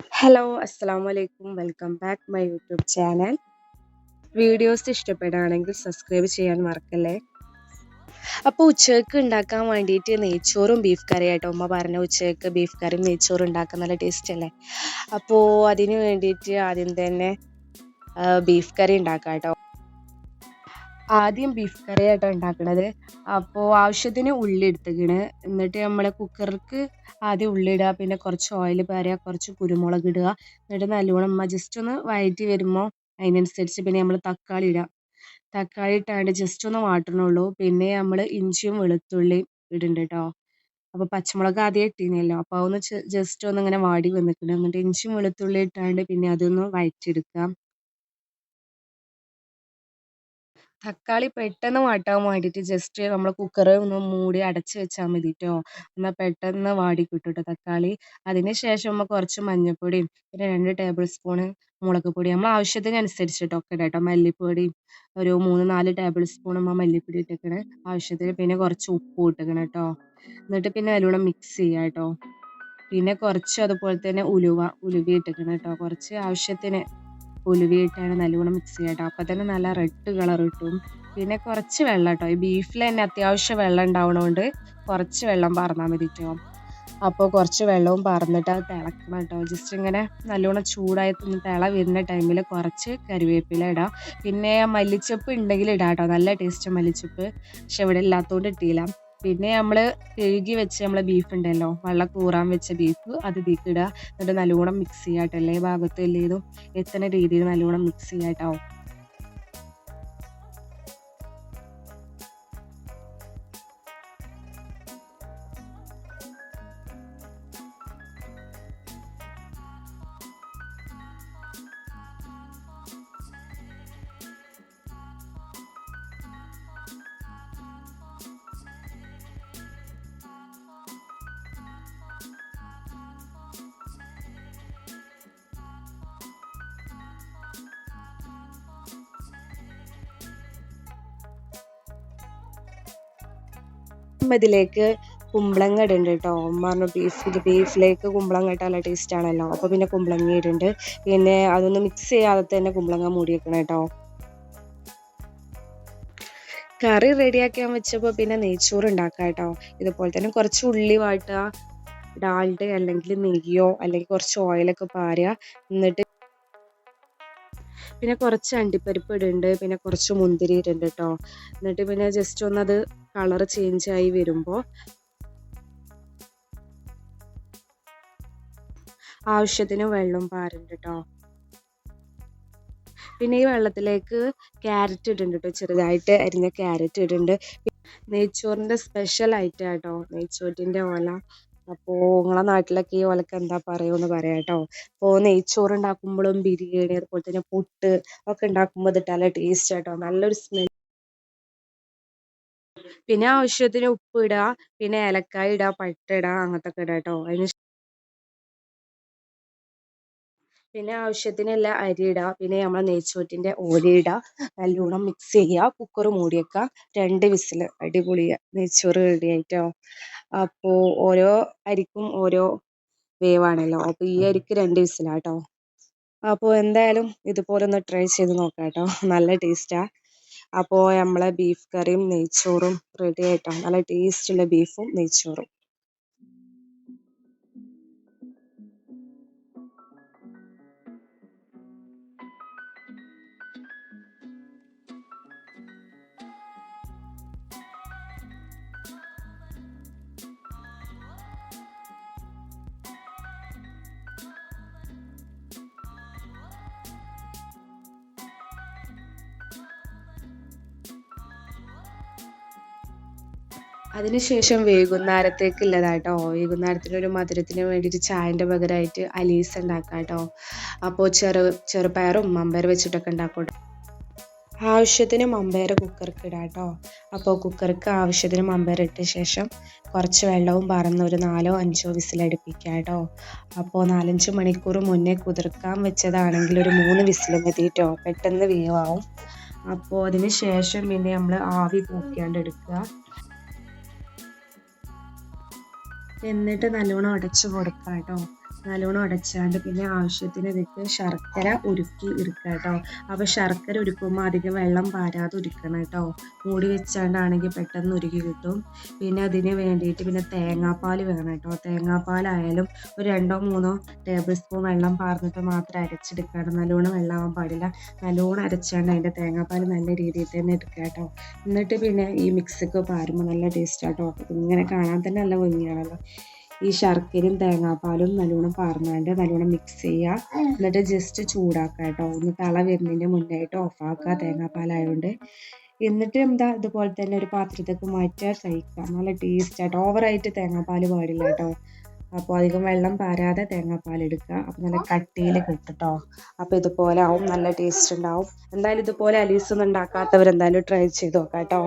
Hello അസ്സാം വലൈക്കും welcome back my YouTube channel videos ഇഷ്ടപ്പെടുകയാണെങ്കിൽ സബ്സ്ക്രൈബ് ചെയ്യാൻ മറക്കല്ലേ? അപ്പോൾ ഉച്ചയ്ക്ക് ഉണ്ടാക്കാൻ വേണ്ടിയിട്ട് നെയ്ച്ചോറും ബീഫ് കറിയായിട്ടോ ഉമ്മ പറഞ്ഞ ഉച്ചയ്ക്ക് ബീഫ് കറിയും നെയ്ച്ചോറും ഉണ്ടാക്കാൻ നല്ല ടേസ്റ്റ് അല്ലേ? അപ്പോൾ അതിന് വേണ്ടിയിട്ട് ആദ്യം തന്നെ ബീഫ് കറി ഉണ്ടാക്കാം കേട്ടോ ആദ്യം ബീഫ് കറിയായിട്ടോ ഉണ്ടാക്കണത്. അപ്പോൾ ആവശ്യത്തിന് ഉള്ളി എടുത്തുക്കണ്. എന്നിട്ട് നമ്മൾ കുക്കർക്ക് ആദ്യം ഉള്ളി ഇടുക പിന്നെ കുറച്ച് ഓയിൽ പാരുക കുറച്ച് കുരുമുളക് ഇടുക. എന്നിട്ട് നല്ലോണം ജസ്റ്റ് ഒന്ന് വഴറ്റി വരുമ്പോൾ അതിനനുസരിച്ച് പിന്നെ നമ്മൾ തക്കാളി ഇടുക തക്കാളി ഇട്ടാണ്ട് ജസ്റ്റ് ഒന്ന് വാട്ടണുള്ളൂ പിന്നെ നമ്മൾ ഇഞ്ചിയും വെളുത്തുള്ളിയും ഇടുന്നുണ്ട് കേട്ടോ അപ്പോൾ പച്ചമുളക് ആദ്യം ഇട്ടിരുന്നല്ലോ അപ്പോൾ അതൊന്ന് ജസ്റ്റ് ഒന്ന് ഇങ്ങനെ വാടി വന്നിട്ടുണ്ട് എന്നിട്ട് ഇഞ്ചിയും വെളുത്തുള്ളി ഇട്ടാണ്ട് പിന്നെ അതൊന്ന് വഴറ്റിയെടുക്കാം തക്കാളി പെട്ടെന്ന് വാട്ടാൻ വേണ്ടിയിട്ട് ജസ്റ്റ് നമ്മൾ കുക്കർ ഒന്ന് മൂടി അടച്ച് വെച്ചാൽ മതി കേട്ടോ എന്നാൽ പെട്ടെന്ന് വാടി കിട്ടും കേട്ടോ തക്കാളി. അതിന് ശേഷം നമ്മൾ കുറച്ച് മഞ്ഞൾപ്പൊടിയും പിന്നെ രണ്ട് ടേബിൾ സ്പൂൺ മുളക് പൊടി നമ്മൾ ആവശ്യത്തിനനുസരിച്ചിട്ട് ഒക്കെ ഇടാം കേട്ടോ മല്ലിപ്പൊടി ഒരു മൂന്ന് നാല് ടേബിൾ സ്പൂൺ നമ്മൾ മല്ലിപ്പൊടി ഇട്ടേക്കണ്. ആവശ്യത്തിന് പിന്നെ കുറച്ച് ഉപ്പ് ഇട്ടേക്കണം കേട്ടോ എന്നിട്ട് പിന്നെ അതിലൂടെ മിക്സ് ചെയ്യാം കേട്ടോ പിന്നെ കുറച്ച് അതുപോലെ തന്നെ ഉലുവ ഉലുവ ഇട്ടേക്കണം കേട്ടോ കുറച്ച് ആവശ്യത്തിന് ഉലുവയിട്ടാണ് നല്ലോണം മിക്സ് ചെയ്യുക കേട്ടോ. അപ്പോൾ തന്നെ നല്ല റെഡ് കളർ കിട്ടും. പിന്നെ കുറച്ച് വെള്ളം കേട്ടോ. ഈ ബീഫിൽ തന്നെ അത്യാവശ്യം വെള്ളം ഉണ്ടാവണോണ്ട് കുറച്ച് വെള്ളം പാർന്നാൽ മതി കേട്ടോ അപ്പോൾ കുറച്ച് വെള്ളവും പാർന്നിട്ട് അത് തിളക്കണം കേട്ടോ. ജസ്റ്റ് ഇങ്ങനെ നല്ലോണം ചൂടായി തിള വരുന്ന ടൈമിൽ കുറച്ച് കറിവേപ്പില ഇടാം. പിന്നെ മല്ലിച്ചപ്പ് ഉണ്ടെങ്കിൽ ഇടാം കേട്ടോ. നല്ല ടേസ്റ്റ് മല്ലിച്ചപ്പ്. പക്ഷെ ഇവിടെ ഇല്ലാത്തതുകൊണ്ട് ഇട്ടില്ല. പിന്നെ നമ്മൾ കഴുകി വെച്ച് നമ്മൾ ബീഫ് ഉണ്ടല്ലോ വെള്ളം കൂറാൻ വെച്ച ബീഫ് അത് തീക്കിടുക എന്നിട്ട് നല്ലോണം മിക്സ് ചെയ്യാട്ടോ. എല്ലാ ഭാഗത്തും എല്ലേതും എത്തുന്ന രീതിയിൽ നല്ലോണം മിക്സ് ചെയ്യുക കേട്ടോ ഇതിലേക്ക് കുമ്പളങ്ങ ഇടുന്നുണ്ട് കേട്ടോ ഉമ്മ പറഞ്ഞു ബീഫ് ബീഫിലേക്ക് കുമ്പളങ്ങ ഇട്ടാൽ നല്ല ടേസ്റ്റ് ആണല്ലോ. അപ്പോൾ പിന്നെ കുമ്പളങ്ങ ഇടുന്നുണ്ട് പിന്നെ അതൊന്ന് മിക്സ് ചെയ്യാതെ തന്നെ കുമ്പളങ്ങ മൂടി വെക്കണം കേട്ടോ കറി റെഡിയാക്കാൻ വെച്ചപ്പോൾ പിന്നെ നെയ്ച്ചോറ് ഉണ്ടാക്കാം കേട്ടോ ഇതുപോലെ തന്നെ കുറച്ച് ഉള്ളി വാട്ടുക ഡാൽഡ അല്ലെങ്കിൽ നെയ്യോ അല്ലെങ്കിൽ കുറച്ച് ഓയിലൊക്കെ പാരുക. എന്നിട്ട് പിന്നെ കുറച്ച് അണ്ടിപ്പരിപ്പ് ഇടുന്നുണ്ട് പിന്നെ കുറച്ച് മുന്തിരി ഇടുന്നുണ്ട് കേട്ടോ എന്നിട്ട് പിന്നെ ജസ്റ്റ് ഒന്ന് അത് കളർ ചേഞ്ച് ആയി വരുമ്പോൾ ആവശ്യത്തിന് വെള്ളം പാരുന്നുണ്ട് കേട്ടോ പിന്നെ ഈ വെള്ളത്തിലേക്ക് ക്യാരറ്റ് ഇടുന്നുണ്ട് കേട്ടോ ചെറുതായിട്ട് അരിഞ്ഞ ക്യാരറ്റ് ഇടുന്നുണ്ട് നെയ്ച്ചോറിന്റെ സ്പെഷ്യൽ ഐറ്റം കേട്ടോ നെയ്ച്ചോറ്റിന്റെ ഓല. അപ്പോൾ നിങ്ങളെ നാട്ടിലൊക്കെ ഈ ഓലക്ക് എന്താ പറയുമെന്ന് പറയാം കേട്ടോ അപ്പോൾ നെയ്ച്ചോറ് ഉണ്ടാക്കുമ്പോഴും ബിരിയാണി അതുപോലെ തന്നെ പുട്ട് ഒക്കെ ഉണ്ടാക്കുമ്പോൾ ഇതിട്ട് നല്ല ടേസ്റ്റ് കേട്ടോ നല്ലൊരു സ്മെൽ പിന്നെ ആവശ്യത്തിന് ഉപ്പ് ഇടുക പിന്നെ ഏലക്കായ ഇടുക പട്ട ഇടുക അങ്ങനത്തെ ഒക്കെ ഇടുക കേട്ടോ അതിന് പിന്നെ ആവശ്യത്തിനുള്ള അരി ഇടുക പിന്നെ നമ്മൾ നെയ്ച്ചോറ്റിന്റെ ഓല ഇടുക നല്ലോണം മിക്സ് ചെയ്യുക കുക്കർ മൂടി വെക്കുക രണ്ട് വിസിൽ അടിപൊളി നെയ്ച്ചോറ് റെഡി ആയിട്ടോ? അപ്പോൾ ഓരോ അരിക്കും ഓരോ വേവാണല്ലോ? അപ്പോൾ ഈ അരിക്ക് രണ്ട് വിസിലാട്ടോ അപ്പോൾ എന്തായാലും ഇതുപോലെ ഒന്ന് ട്രൈ ചെയ്ത് നോക്കാം കേട്ടോ നല്ല ടേസ്റ്റാണ് അപ്പോൾ നമ്മളെ ബീഫ് കറിയും നെയ്ച്ചോറും റെഡി ആയിട്ടോ? നല്ല ടേസ്റ്റുള്ള ബീഫും നെയ്ച്ചോറും. അതിനുശേഷം വൈകുന്നേരത്തേക്ക് വൈകുന്നേരത്തേക്കുള്ളതാട്ടോ വൈകുന്നേരത്തിന് ഒരു മധുരത്തിന് വേണ്ടിയിട്ട് ചായന്റെ പകരമായിട്ട് അലീസ് ഉണ്ടാക്കാം കേട്ടോ അപ്പോൾ ചെറു ചെറുപയറും മമ്പയർ വെച്ചിട്ടൊക്കെ ഉണ്ടാക്കും ആവശ്യത്തിന് മമ്പയർ കുക്കർക്ക് ഇടാം കേട്ടോ അപ്പോൾ കുക്കർക്ക് ആവശ്യത്തിന് മമ്പയർ ഇട്ട ശേഷം കുറച്ച് വെള്ളവും പറന്ന് ഒരു നാലോ അഞ്ചോ വിസിലടുപ്പിക്കുക കേട്ടോ അപ്പോൾ നാലഞ്ച് മണിക്കൂർ മുന്നേ കുതിർക്കാൻ വെച്ചതാണെങ്കിൽ ഒരു മൂന്ന് വിസിൽ മതി കേട്ടോ പെട്ടെന്ന് വേവാവും. അപ്പോൾ അതിന് ശേഷം പിന്നെ നമ്മൾ ആവി പൂക്കാണ്ട് എടുക്കുക. എന്നിട്ട് നല്ലോണം അടച്ചു കൊടുക്കാം കേട്ടോ. നല്ലോണം അടച്ചാണ്ട് പിന്നെ ആവശ്യത്തിന് ഇതിക്ക് ശർക്കര ഉരുക്കി എടുക്കുക കേട്ടോ അപ്പോൾ ശർക്കര ഉരുക്കുമ്പോൾ അധികം വെള്ളം പാരാതെ ഉരുക്കണം കേട്ടോ മൂടി വെച്ചാണ്ടാണെങ്കിൽ പെട്ടെന്ന് ഉരുക്കി കിട്ടും. പിന്നെ അതിന് വേണ്ടിയിട്ട് പിന്നെ തേങ്ങാപ്പാൽ വേണം കേട്ടോ തേങ്ങാപ്പാലായാലും ഒരു രണ്ടോ മൂന്നോ ടേബിൾ സ്പൂൺ വെള്ളം പാർന്നിട്ട് മാത്രം അരച്ചെടുക്കണം നല്ലോണം വെള്ളമാവാൻ പാടില്ല. നല്ലോണം അരച്ചാണ്ട് അതിന്റെ തേങ്ങാപ്പാൽ നല്ല രീതിയിൽ തന്നെ എടുക്കുക കേട്ടോ എന്നിട്ട് പിന്നെ ഈ മിക്സൊക്കെ പാരുമ്പോൾ നല്ല ടേസ്റ്റ് ആട്ടോ ഇങ്ങനെ കാണാൻ തന്നെ നല്ല ഭംഗിയാണല്ലോ. ഈ ശർക്കരയും തേങ്ങാപ്പാലും നല്ലോണം പാർന്നാണ്ട് നല്ലോണം മിക്സ് ചെയ്യുക എന്നിട്ട് ജസ്റ്റ് ചൂടാക്കുക കേട്ടോ ഒന്ന് തള വരുന്നതിന്റെ മുന്നായിട്ട് ഓഫാക്കുക തേങ്ങാപ്പാലായതുകൊണ്ട് എന്നിട്ട് എന്താ ഇതുപോലെ തന്നെ ഒരു പാത്രത്തേക്ക് മാറ്റുക കഴിക്കുക നല്ല ടേസ്റ്റ് ആട്ടോ. ഓവറായിട്ട് തേങ്ങാപ്പാൽ പാടില്ല കേട്ടോ അപ്പോൾ അധികം വെള്ളം പാരാതെ തേങ്ങാപ്പാൽ എടുക്കുക അപ്പോൾ നല്ല കട്ടിയിൽ കിട്ടും അപ്പം അപ്പോൾ ഇതുപോലെ ആവും. നല്ല ടേസ്റ്റ് ഉണ്ടാവും. എന്തായാലും ഇതുപോലെ അലീസ് ഒന്നും ഉണ്ടാക്കാത്തവർ എന്തായാലും ട്രൈ ചെയ്ത് നോക്കാം കേട്ടോ